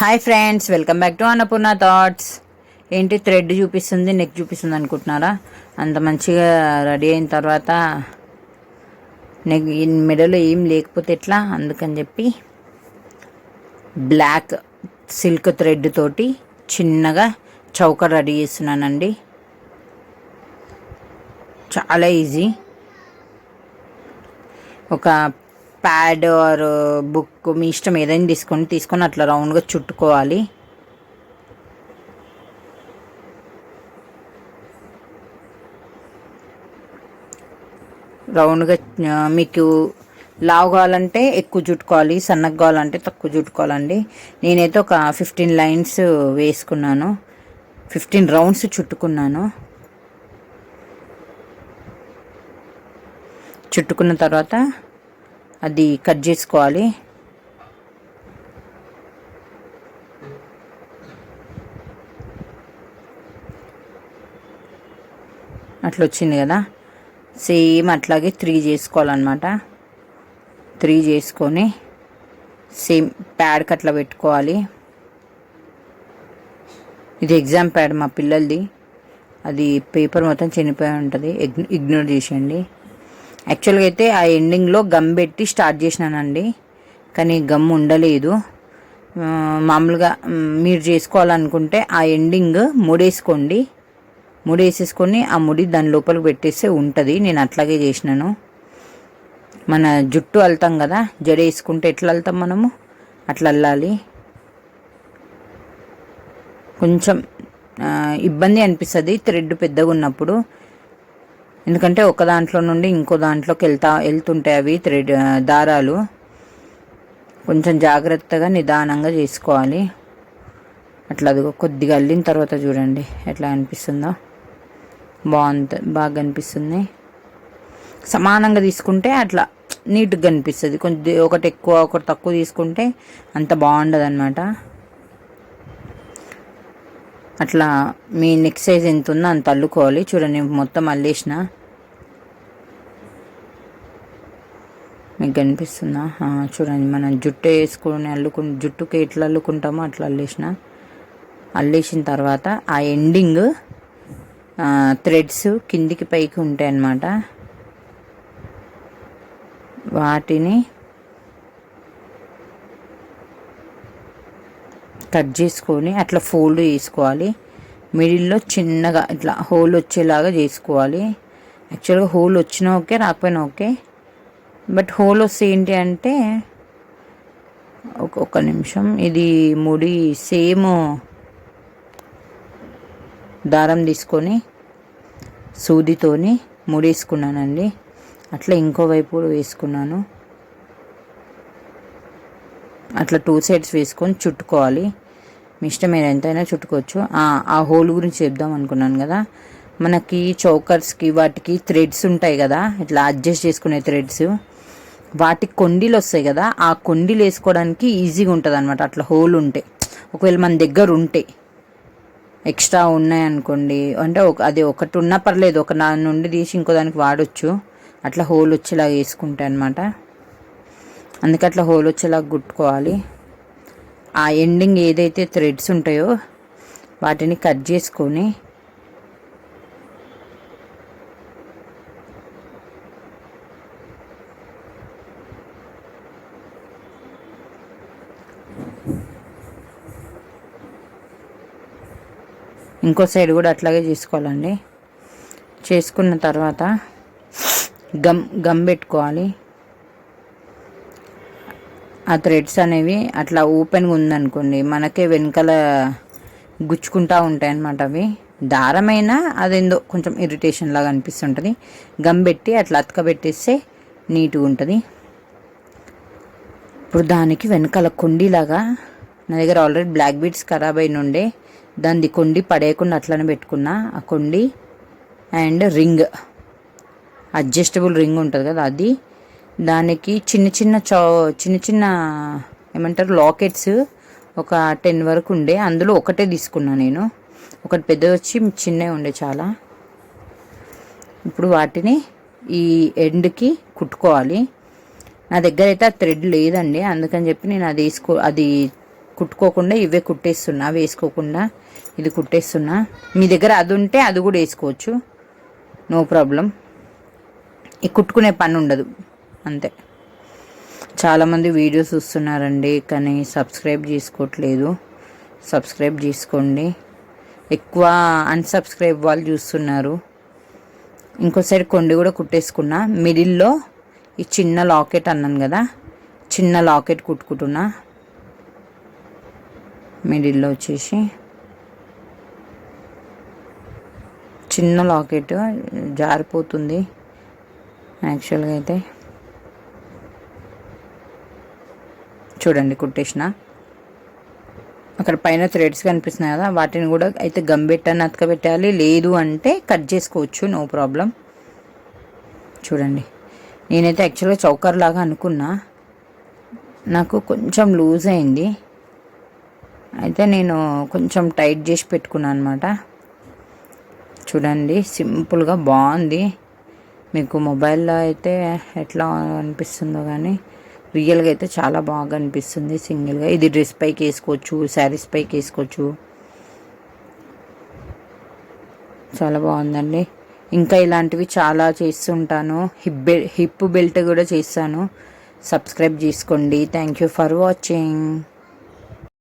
Hi friends welcome back to Annapurna thoughts ఏంటి thread చూపిస్తుంది neck చూపిస్తుంది అనుకుంటున్నారా? అంత మంచిగా రెడీ అయిన తర్వాత నెక్ మెడలో ఏం లేకపోతే ఎట్లా? అందుకని చెప్పి బ్లాక్ సిల్క్ థ్రెడ్ తోటి చిన్నగా చౌక రెడీ చేస్తున్నానండి. చాలా ఈజీ ఒక ప్యాడ్ ఆర్ బుక్ మీ ఇష్టం ఏదైనా తీసుకొని తీసుకొని అట్లా రౌండ్గా చుట్టుకోవాలి. రౌండ్గా మీకు లావు కావాలంటే ఎక్కువ చుట్టుకోవాలి సన్నగా కావాలంటే తక్కువ చుట్టుకోవాలండి. నేనైతే ఒక ఫిఫ్టీన్ లైన్స్ వేసుకున్నాను. ఫిఫ్టీన్ రౌండ్స్ చుట్టుకున్నాను. చుట్టుకున్న తర్వాత అది కట్ చేసుకోవాలి. అట్లా వచ్చింది కదా. సేమ్ అట్లాగే త్రీ చేసుకోవాలన్నమాట. త్రీ చేసుకొని సేమ్ ప్యాడ్కి అట్లా పెట్టుకోవాలి. ఇది ఎగ్జామ్ ప్యాడ్ మా పిల్లలది. అది పేపర్ మొత్తం చనిపోయి ఉంటుంది. ఇగ్నోర్ చేసేయండి. యాక్చువల్గా అయితే ఆ ఎండింగ్లో గమ్ పెట్టి స్టార్ట్ చేసినానండి. కానీ గమ్ ఉండలేదు. మామూలుగా మీరు చేసుకోవాలనుకుంటే ఆ ఎండింగ్ ముడేసుకోండి. ముడేసేసుకొని ఆ ముడి దాని లోపలికి పెట్టేస్తే ఉంటుంది. నేను అట్లాగే చేసినాను. మన జుట్టు అల్తాం కదా జడ వేసుకుంటే ఎట్లా అల్తాం మనము? అట్లా అల్లాలి. కొంచెం ఇబ్బంది అనిపిస్తుంది. థ్రెడ్ పెద్దగా ఉన్నప్పుడు ఎందుకంటే ఒక దాంట్లో నుండి ఇంకో దాంట్లోకి వెళ్తా వెళ్తుంటాయి అవి థ్రెడ్ దారాలు కొంచెం జాగ్రత్తగా నిదానంగా చేసుకోవాలి. అట్లా అది కొద్దిగా అల్లిన తర్వాత చూడండి ఎట్లా అనిపిస్తుందో. బాగుంది బాగా అనిపిస్తుంది. సమానంగా తీసుకుంటే అట్లా నీట్గా అనిపిస్తుంది. కొంచెం ఒకటి ఎక్కువ ఒకటి తక్కువ తీసుకుంటే అంత బాగుండదు అనమాట అట్లా మీ నెక్ సైజ్ ఎంత ఉందో అంత అల్లుకోవాలి. చూడండి మొత్తం అల్లేసిన. మీకు కనిపిస్తుందా చూడండి మనం జుట్టు వేసుకొని అల్లుకు జుట్టుకి ఎట్లా అల్లుకుంటామో అట్లా అల్లేసిన. అల్లేసిన తర్వాత ఆ ఎండింగ్ థ్రెడ్స్ కిందికి పైకి ఉంటాయి అన్నమాట. వాటిని కట్ చేసుకొని అట్లా ఫోల్డ్ చేసుకోవాలి. మిడిల్లో చిన్నగా ఇట్లా హోల్ వచ్చేలాగా చేసుకోవాలి. యాక్చువల్గా హోల్ వచ్చినా ఓకే రాకపోయినా ఓకే. బట్ హోల్ వస్తే ఏంటి అంటే ఒక నిమిషం ఇది ముడి సేమ్ దారం తీసుకొని సూదితోని ముడేసుకున్నానండి. అట్లా ఇంకో వైపు వేసుకున్నాను. అట్లా టూ సైడ్స్ వేసుకొని చుట్టుకోవాలి. మీ ఇష్టం మీరు ఎంతైనా చుట్టుకోవచ్చు. ఆ, ఆ హోల్ గురించి చెప్దాం అనుకున్నాను కదా. మనకి చౌకర్స్కి వాటికి థ్రెడ్స్ ఉంటాయి కదా. ఇట్లా అడ్జస్ట్ చేసుకునే థ్రెడ్స్ వాటి కొండీలు వస్తాయి కదా ఆ కొండీలు వేసుకోవడానికి ఈజీగా ఉంటుంది అనమాట అట్లా హోల్ ఉంటే. ఒకవేళ మన దగ్గర ఉంటే. ఎక్స్ట్రా ఉన్నాయనుకోండి. అంటే ఒక అది ఒకటి ఉన్నా పర్లేదు. ఒక దాని నుండి తీసి ఇంకో దానికి వాడచ్చు. అట్లా హోల్ వచ్చేలాగా వేసుకుంటే అనమాట అందుకే అట్లా హోల్ వచ్చేలాగా కుట్టుకోవాలి ఆ ఎండింగ్ ఏదైతే థ్రెడ్స్ ఉంటాయో వాటిని కట్ చేసుకొని ఇంకో సైడ్ కూడా అట్లాగే చేసుకోవాలండి. చేసుకున్న తర్వాత గమ్ గమ్ పెట్టుకోవాలి. ఆ థ్రెడ్స్ అనేవి అట్లా ఓపెన్గా ఉందనుకోండి మనకే వెనకాల గుచ్చుకుంటా ఉంటాయి అన్నమాట అవి. దారమైనా అదేందో కొంచెం ఇరిటేషన్ లాగా అనిపిస్తుంటుంది. గమ్ పెట్టి అట్లా అతకబెట్టేస్తే నీట్గా ఉంటుంది. ఇప్పుడు దానికి వెనకాల కొండిలాగా నా దగ్గర ఆల్రెడీ బ్లాక్ బీడ్స్ ఖరాబ్ అయిన ఉండే దాన్ని కొండి పడేయకుండా అట్లనే పెట్టుకున్నా. ఆ కొండి అండ్ రింగ్. అడ్జస్టబుల్ రింగ్ ఉంటుంది కదా అది. దానికి చిన్న చిన్న చౌ చిన్న చిన్న ఏమంటారు లాకెట్స్ ఒక టెన్ వరకు ఉండే. అందులో ఒకటే తీసుకున్నా నేను. ఒకటి పెద్ద వచ్చి చిన్నవి ఉండే చాలా. ఇప్పుడు వాటిని ఈ ఎండ్కి కుట్టుకోవాలి. నా దగ్గర అయితే ఆ థ్రెడ్ లేదండి. అందుకని చెప్పి నేను అది వేసుకో అది కుట్టుకోకుండా ఇవే కుట్టేస్తున్నా వేసుకోకుండా ఇది కుట్టేస్తున్నా. మీ దగ్గర అది ఉంటే అది కూడా వేసుకోవచ్చు. No problem. ఈ కుట్టుకునే పని ఉండదు. అంతే. చాలామంది వీడియోస్ చూస్తున్నారండి కానీ సబ్స్క్రైబ్ చేసుకోవట్లేదు. సబ్స్క్రైబ్ చేసుకోండి. ఎక్కువ అన్సబ్స్క్రైబ్ వాళ్ళు చూస్తున్నారు. ఇంకో సైడ్ కొండి కూడా కుట్టేసుకున్నా. మిడిల్లో ఈ చిన్న లాకెట్ అన్నాను కదా చిన్న లాకెట్ కుట్టుకుంటున్నా మిడిల్లో వచ్చేసి. చిన్న లాకెట్ జారిపోతుంది. యాక్చువల్గా అయితే. చూడండి కుట్టేసిన. అక్కడ పైన థ్రెడ్స్ కనిపిస్తున్నాయి కదా వాటిని కూడా అయితే గంబెట్టని అతకబెట్టాలి. లేదు అంటే కట్ చేసుకోవచ్చు నో ప్రాబ్లం. చూడండి. నేనైతే యాక్చువల్గా చౌకర్ లాగా అనుకున్నా. నాకు కొంచెం లూజ్ అయింది. అయితే నేను కొంచెం టైట్ చేసి పెట్టుకున్నాను అనమాట చూడండి సింపుల్గా బాగుంది. మీకు మొబైల్లో అయితే ఎట్లా అనిపిస్తుందో కానీ రియల్గా అయితే చాలా బాగా అనిపిస్తుంది. సింగిల్గా ఇది డ్రెస్ పైకి వేసుకోవచ్చు శారీస్ పైకి వేసుకోవచ్చు. చాలా బాగుందండి. ఇంకా ఇలాంటివి చాలా చేస్తుంటాను. హిప్ బెల్ హిప్ బెల్ట్ కూడా చేస్తాను. సబ్స్క్రైబ్ చేసుకోండి. Thank you for watching.